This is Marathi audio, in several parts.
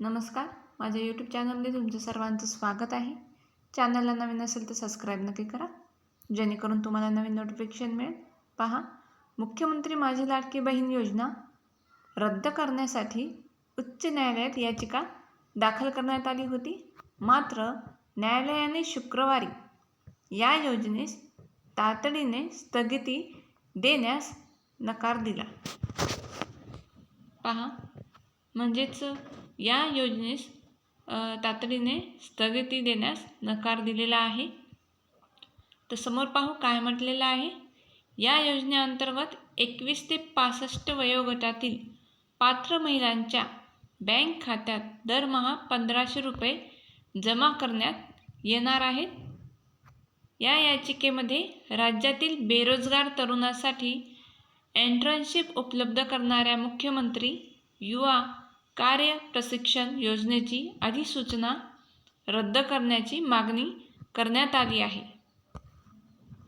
नमस्कार. माझ्या यूट्यूब चॅनलमध्ये तुमचं सर्वांचं स्वागत आहे. चॅनलला नवीन असेल तर सबस्क्राईब नक्की करा. जेणेकरून तुम्हाला नवीन नोटिफिकेशन मिळेल. पहा मुख्यमंत्री माझी लाडकी बहीण योजना रद्द करण्यासाठी उच्च न्यायालयात याचिका दाखल करण्यात आली होती. मात्र न्यायालयाने शुक्रवारी या योजनेस तातडीने स्थगिती देण्यास नकार दिला. पहा म्हणजेच या योजनेस तातडीने स्थगिती देण्यास नकार दिलेला आहे. तर समोर पाहू काय म्हटलेलं आहे. या योजनेअंतर्गत एकवीस ते पासष्ट वयोगटातील पात्र महिलांच्या बँक खात्यात दरमहा पंधराशे रुपये जमा करण्यात येणार आहेत. या याचिकेमध्ये राज्यातील बेरोजगार तरुणासाठी एंट्रनशिप उपलब्ध करणाऱ्या मुख्यमंत्री युवा कार्य प्रशिक्षण योजनेची अधिसूचना रद्द करण्याची मागणी करण्यात आली आहे.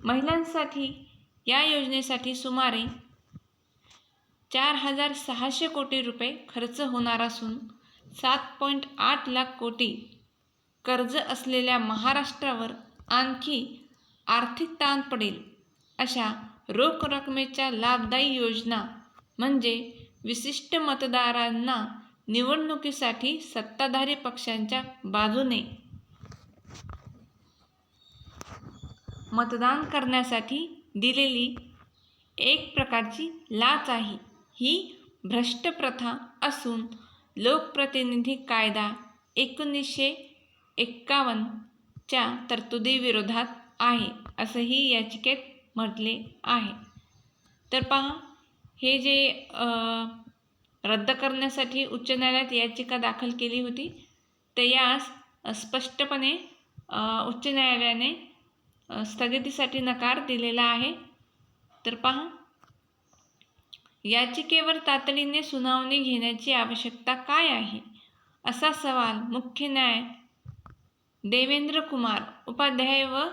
महिलांसाठी या योजनेसाठी सुमारे चार हजार सहाशे कोटी रुपये खर्च होणार असून सात पॉईंट आठ लाख कोटी कर्ज असलेल्या महाराष्ट्रावर आणखी आर्थिक ताण पडेल अशा रोख रकमेच्या लाभदायी योजना म्हणजे विशिष्ट मतदारांना निवडणुकीसाठी सत्ताधारी पक्षांच्या बाजूने मतदान करण्यासाठी दिलेली एक प्रकारची लाच आहे. ही भ्रष्ट प्रथा असून लोकप्रतिनिधी कायदा एकोणीसशे एक्कावन्नच्या तरतुदीविरोधात आहे असंही याचिकेत म्हटले आहे. तर पहा हे जे रद्द करण्यासाठी उच्च न्यायालयात याचिका दाखल केली होती. तर यास स्पष्टपणे उच्च न्यायालयाने स्थगितीसाठी नकार दिलेला आहे. तर पहा. याचिकेवर तातडीने सुनावणी घेण्याची आवश्यकता काय आहे? असा सवाल मुख्य न्याय देवेंद्र कुमार उपाध्याय व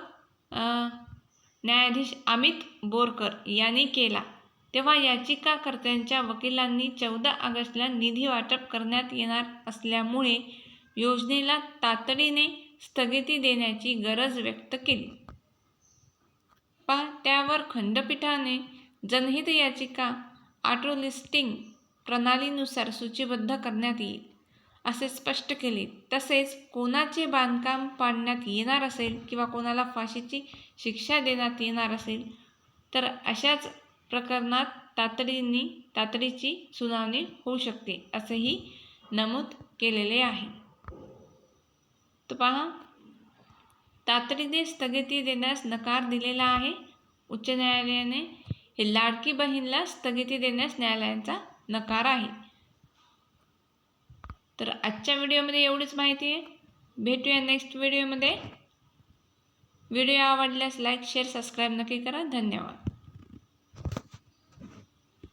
न्यायाधीश अमित बोरकर यांनी केला. तेव्हा याचिकाकर्त्यांच्या वकिलांनी चौदा ऑगस्टला निधी वाटप करण्यात येणार असल्यामुळे योजनेला तातडीने स्थगिती देण्याची गरज व्यक्त केली. पहा त्यावर खंडपीठाने जनहित याचिका ऑटो लिस्टिंग प्रणालीनुसार सूचीबद्ध करण्यात येईल असे स्पष्ट केले. तसेच कोणाचे बांधकाम पाडण्यात येणार असेल किंवा कोणाला फाशीची शिक्षा देण्यात येणार असेल तर अशाच प्रकरणात तातडीने तातडीची सुनावणी होऊ शकते असंही नमूद केलेले आहे. तर पहा तातडीने स्थगिती देण्यास नकार दिलेला आहे. उच्च न्यायालयाने हे लाडकी बहीणला स्थगिती देण्यास न्यायालयाचा नकार आहे. तर आजच्या व्हिडिओमध्ये एवढीच माहिती आहे. भेटूया नेक्स्ट व्हिडिओमध्ये. व्हिडिओ आवडल्यास लाईक शेअर सबस्क्राईब नक्की करा. धन्यवाद.